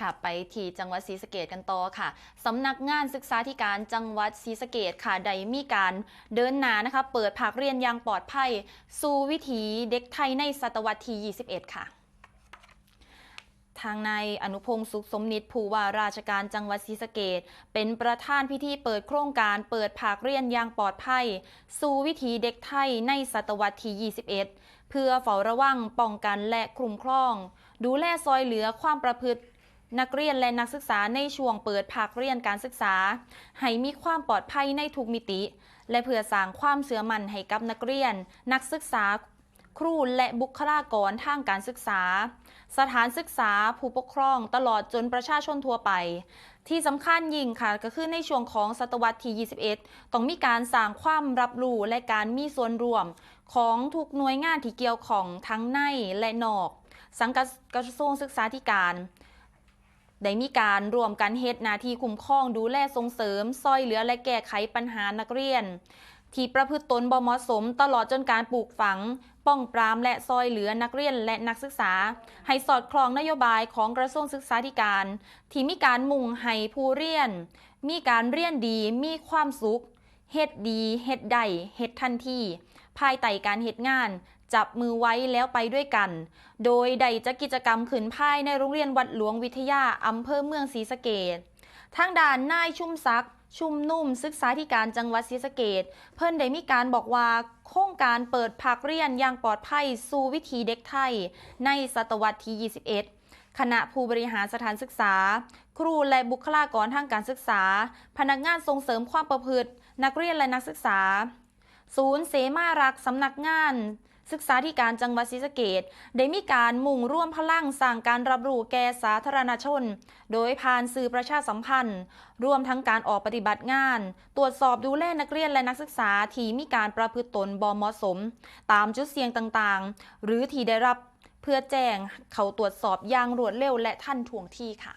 ค่ะไปที่จังหวัดศรีสะเกดกันต่อค่ะสำนักงานศึกษาธิการจังหวัดศรีสะเกดค่ะได้มีการเดินหน้านะคะเปิดภาคเรียนอย่างปลอดภัย สู่วิถีเด็กไทยในศตวรรษที่ 21 ค่ะทางนายอนุพงศ์สุขสมนิตผู้ว่าราชการจังหวัดศรีสะเกดเป็นประธานพิธีเปิดโครงการเปิดภาคเรียนอย่างปลอดภัย สู่วิถีเด็กไทยในศตวรรษที่ 21 เพื่อเฝ้าระวังป้องกันและคุ้มครอง ดูแลซอยเหลือความประพฤติ นักเรียนและนักศึกษาในช่วงเปิดภาคเรียนการศึกษา ให้มีความปลอดภัยในทุกมิติ และเพื่อสร้างความเชื่อมั่นให้กับนักเรียน นักศึกษาครูและบุคลากรทางการศึกษา สถานศึกษาผู้ปกครองตลอดจนประชาชนทั่วไป ที่สำคัญยิ่งค่ะก็คือในช่วงของศตวรรษที่ 21 ต้องมีการสร้างความรับรู้และการมีส่วนร่วม ของทุกหน่วยงานที่เกี่ยวของทั้งในและนอก สังกัดกระทรวงศึกษาธิการ ได้มีการรวมกันเฮ็ดหน้าที่คุ้มครองดูแลส่งเสริมซอยเหลือและแก้ไขปัญหานักเรียน ที่ประพฤติตนบ่เหมาะสมตลอดจนการปลูกฝัง ป้องปรามและซอยเหลือนักเรียนและนักศึกษา ให้สอดคล้องนโยบายของกระทรวงศึกษาธิการ ที่มีการมุ่งให้ผู้เรียน มีการเรียนดีมีความสุขเฮ็ดดีเฮ็ดใดเฮ็ดทันทีภายใต้การเฮ็ดงาน จับมือไว้แล้วไปด้วยกัน โดยได้จัดกิจกรรมขืนภายในโรงเรียนวัดหลวงวิทยาอำเภอเมืองศรีสะเกดทางด้านนายชุ่มซัก ชุ่มนุ่มศึกษาธิการจังหวัดศรีสะเกดเพิ่นได้มีการบอกว่า โครงการเปิดภาคเรียนอย่างปลอดภัยสู่วิถีเด็กไทย ในศตวรรษที่ 21คณะผู้บริหารสถานศึกษา ครูและบุคลากรทางการศึกษา พนักงานส่งเสริมความประพฤติ นักเรียนและนักศึกษา ศูนย์เสมารักษ์สำนักงาน ศึกษาธิการจังหวัดศรีสะเกดได้มีการมุ่งร่วมพลังสร้างการรับรู้แก่สาธารณชน โดยผ่านสื่อประชาสัมพันธ์ รวมทั้งการออกปฏิบัติงาน ตรวจสอบดูแลนักเรียนและนักศึกษาที่มีการประพฤติตนบ่เหมาะสม ตามจุดเสี่ยงต่างๆ หรือที่ได้รับเพื่อแจ้งเขาตรวจสอบอย่างรวดเร็วและทันท่วงทีค่ะ